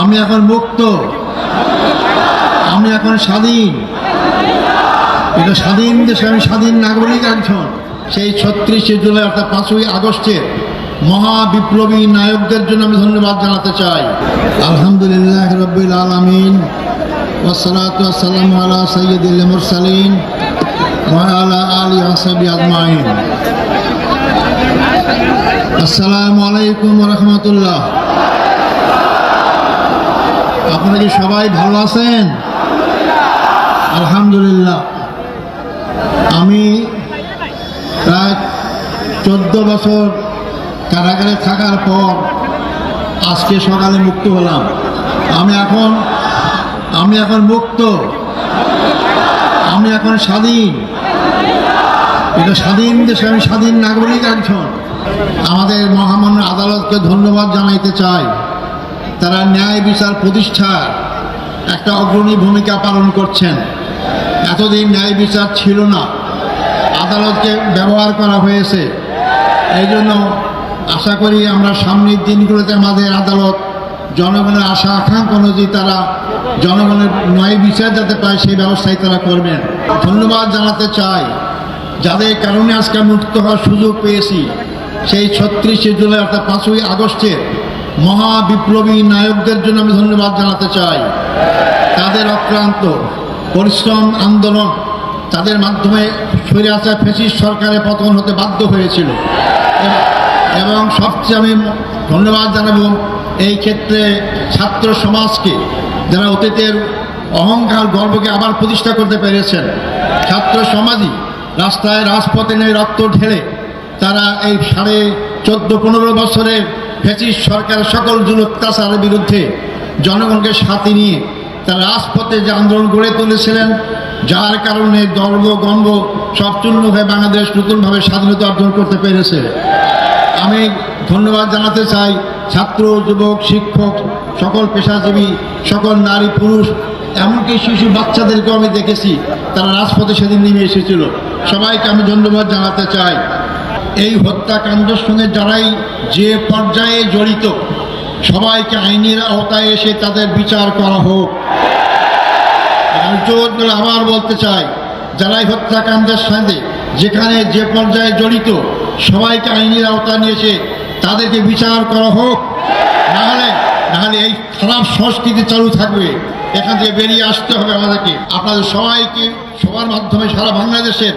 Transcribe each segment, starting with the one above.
আমি এখন মুক্ত। আমি এখন স্বাধীন। এটা স্বাধীন দেশে আমি স্বাধীন নাগরিক একজন। সেই ছত্রিশে জুলাই অর্থাৎ পাঁচই আগস্টের মহা বিপ্লবী নায়কদের জন্য আমি ধন্যবাদ জানাতে চাই। আলহামদুলিল্লাহ রব্বিল আলমিন। ওসলাত সালাম আলা সৈয়দুল মুরসালিন ওয়ালা আলী আসাবি আজমাইন। আসসালামু আলাইকুম রহমতুল্লাহ। আপনারা কি সবাই ভালো আছেন? আলহামদুলিল্লাহ। আমি প্রায় চোদ্দ বছর কারাগারে থাকার পর আজকে সকালে মুক্ত হলাম। আমি এখন আমি এখন মুক্ত। আমি এখন স্বাধীন। এটা স্বাধীন দেশে আমি স্বাধীন নাগরিক একজন। আমাদের মহামান্য আদালতকে ধন্যবাদ জানাইতে চাই। তারা ন্যায় বিচার প্রতিষ্ঠার একটা অগ্রণী ভূমিকা পালন করছেন। এতদিন ন্যায় বিচার ছিল না। আদালতকে ব্যবহার করা হয়েছে। এই জন্য আশা করি আমরা সামনের দিনগুলোতে আমাদের আদালত জনগণের আশা, আকাঙ্ক্ষা অনুযায়ী তারা জনগণের ন্যায় বিচার যাতে পায়, সেই ব্যবস্থাই তারা করবেন। ধন্যবাদ জানাতে চাই। যাদের কারণে আজকে মুক্ত হওয়ার সুযোগ পেয়েছি, সেই ছত্রিশে জুলাই অর্থাৎ পাঁচই আগস্টের মহা বিপ্লবী নায়কদের জন্য আমি ধন্যবাদ জানাতে চাই। তাদের অক্লান্ত পরিশ্রম, আন্দোলন তাদের মাধ্যমে সরে আসা ফেসিস সরকারের পতন হতে বাধ্য হয়েছিল। এবং সবচেয়ে আমি ধন্যবাদ জানাব এই ক্ষেত্রে ছাত্র সমাজকে যারা অতীতের অহংকার, গর্বকে আবার প্রতিষ্ঠা করতে পেরেছেন। ছাত্র সমাজই রাস্তায় রাজপথে নেই রক্ত ঢেলে তারা এই সাড়ে চোদ্দ, পনেরো বছরের ফেসিস সরকার সকল জুল অত্যাচারের বিরুদ্ধে জনগণকে সাথে নিয়ে তারা রাজপথে যে আন্দোলন গড়ে তুলেছিলেন, যার কারণে গর্ব গর্ব সব চূর্ণ হয়ে বাংলাদেশ নতুনভাবে স্বাধীনতা অর্জন করতে পেরেছে। আমি ধন্যবাদ জানাতে চাই ছাত্র, যুবক, শিক্ষক, সকল পেশাজীবী, সকল নারী, পুরুষ, এমনকি শিশু বাচ্চাদেরকেও আমি দেখেছি, তারা রাজপথে সেদিন নেমে এসেছিল। সবাইকে আমি ধন্যবাদ জানাতে চাই। এই হত্যাকাণ্ডের সঙ্গে যারাই যে পর্যায়ে জড়িত, সবাইকে আইনের আওতায় এসে তাদের বিচার করা হোক। আবার বলতে চাই, যারাই হত্যাকাণ্ডের সাথে যেখানে যে পর্যায়ে জড়িত, সবাইকে আইনের আওতায় নিয়ে এসে তাদেরকে বিচার করা হোক। নাহলে নাহলে এই খারাপ সংস্কৃতি চালু থাকবে। এখান থেকে বেরিয়ে আসতে হবে আমাদেরকে। আপনাদের সবাইকে সবার মাধ্যমে সারা বাংলাদেশের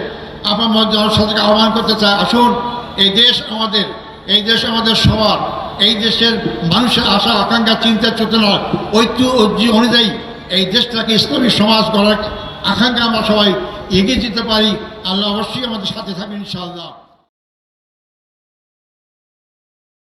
আপনার জনসাধারণকে আহ্বান করতে চাই। আসুন, এই দেশ আমাদের, এই দেশ আমাদের সবার, এই দেশের মানুষের আশা, আকাঙ্ক্ষা, চিন্তা, চেতনা, ঐক্য ঐতিহ্য অনুযায়ী এই দেশটাকে ইসলামী সমাজ গড়ার আকাঙ্ক্ষা আমরা সবাই এগিয়ে যেতে পারি। আল্লাহ অবশ্যই আমাদের সাথে থাকবেন, ইনশাআল্লাহ।